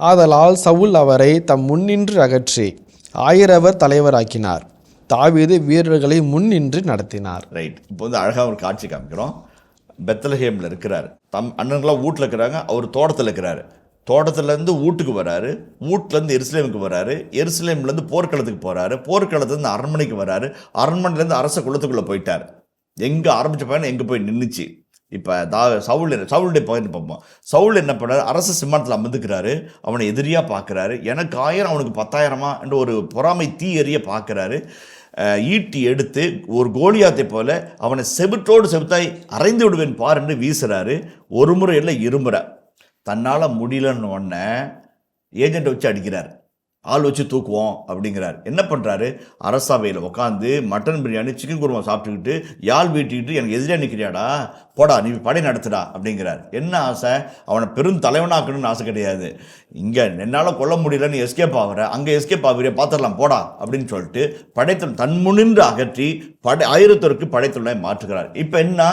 ஆதலால் சவுல் அவரை தம் முன்னின்று அகற்றி ஆயிரவர் தலைவராக்கினார். தாவீது வீரர்களை முன்னின்று நடத்தினார். ரைட் இப்போ வந்து அழகாக ஒரு காட்சி காமிக்கிறோம். பெத்தலஹேமில் இருக்கிறார். தம் அண்ணன்களாம் வீட்டில் இருக்கிறாங்க. அவர் தோட்டத்தில் இருக்கிறாரு. தோட்டத்துலேருந்து வீட்டுக்கு வராரு. வீட்டிலேருந்து எருசலேமுக்கு வராரு. எருசலேம்லேருந்து போர்க்களத்துக்கு போகிறாரு போர்க்களத்துலேருந்து அரண்மனைக்கு வராரு. அரண்மனையிலேருந்து அரச குளத்துக்குள்ளே போயிட்டார். எங்கே ஆரம்பித்த பயணம் எங்கே போய் நின்றுச்சு இப்போ தா சவுல் சவுளுடைய பயணம் பார்ப்போம். சவுல் என்ன பண்ணார் அரசு சிம்மானத்தில் அமர்ந்துக்கிறாரு. அவனை எதிரியாக பார்க்குறாரு எனக்கு ஆயிரம் அவனுக்கு பத்தாயிரமா என்ற ஒரு பொறாமை தீ எறிய பார்க்குறாரு ஈட்டி எடுத்து ஒரு கோலியாத்தை போல அவனை செவிட்டோடு செவித்தாய் அரைந்து விடுவேன் பார் என்று வீசுறாரு. ஒரு முறை இல்லை இருமுறை. தன்னால் முடியலன்னு உடனே ஏஜெண்ட்டை வச்சு அடிக்கிறார். ஆள் வச்சு தூக்குவோம் அப்படிங்கிறார். என்ன பண்ணுறாரு அரசவையில் உட்காந்து மட்டன் பிரியாணி சிக்கன் குருமா சாப்பிட்டுக்கிட்டு யாழ் வீட்டிக்கிட்டு எனக்கு எதிரே நிற்கிறியாடா போடா நீ படை நடத்துடா அப்படிங்கிறார். என்ன ஆசை? அவனை பெரும் தலைவனாக்கணும்னு ஆசை கிடையாது. இங்கே என்னால் கொல்ல முடியல நீ எஸ்கேப் ஆகிற அங்கே எஸ்கேப் ஆகுறிய பார்த்துடலாம் போடா அப்படின்னு சொல்லிட்டு படைத்தல் தன் முன்னின்று அகற்றி படை ஆயிரத்தோருக்கு படைத்தலை மாற்றுகிறார். இப்போ என்ன?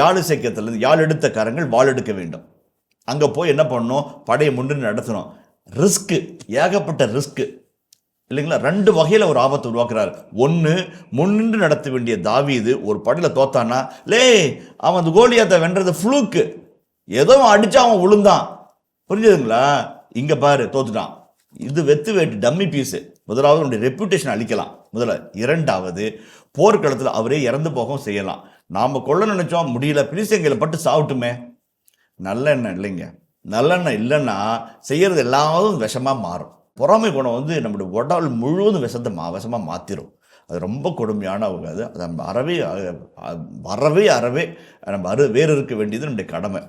யாழ் இசைக்கத்திலிருந்து யாழ் எடுத்த கரங்கள் வாள் எடுக்க வேண்டும். அங்கே போய் என்ன பண்ணணும்? படையை முன்னின்று நடத்தணும். ரிஸ்க்கு ஏகப்பட்ட ரிஸ்க்கு. இல்லைங்களா? ரெண்டு வகையில் ஒரு ஆபத்தை உருவாக்குறாரு. ஒன்று முன்னின்று நடத்த வேண்டிய தாவீது ஒரு படையில் தோத்தானா லே அவன் அந்த கோலியாத்தை வென்றது ஃப்ளூக்கு ஏதோ அடித்தா அவன் விழுந்தான். புரிஞ்சுதுங்களா? இங்கே பாரு தோத்துட்டான். இது வெத்து வேட்டு டம்மி பீஸு. முதலாவது அவனுடைய ரெப்புடேஷன் அழிக்கலாம். முதல்ல இரண்டாவது போர்க்களத்தில் அவரே இறந்து போகவும் செய்யலாம். நாம் கொள்ள நினச்சோம் முடியல பிலிசைங்களை பட்டு சாவிட்டுமே. நல்ல எண்ணம் இல்லைங்க. நல்லெண்ணெய் இல்லைன்னா செய்கிறது எல்லாரும் விஷமாக மாறும். பொறாமை குணம் வந்து நம்முடைய உடல் முழுவதும் விஷத்தை மா விஷமாக மாற்றிடும் அது ரொம்ப கொடுமையான அவங்க அது நம்ம அறவே வரவே அறவே அறவே நம்ம அறு வேறு இருக்க வேண்டியது நம்முடைய கடமை.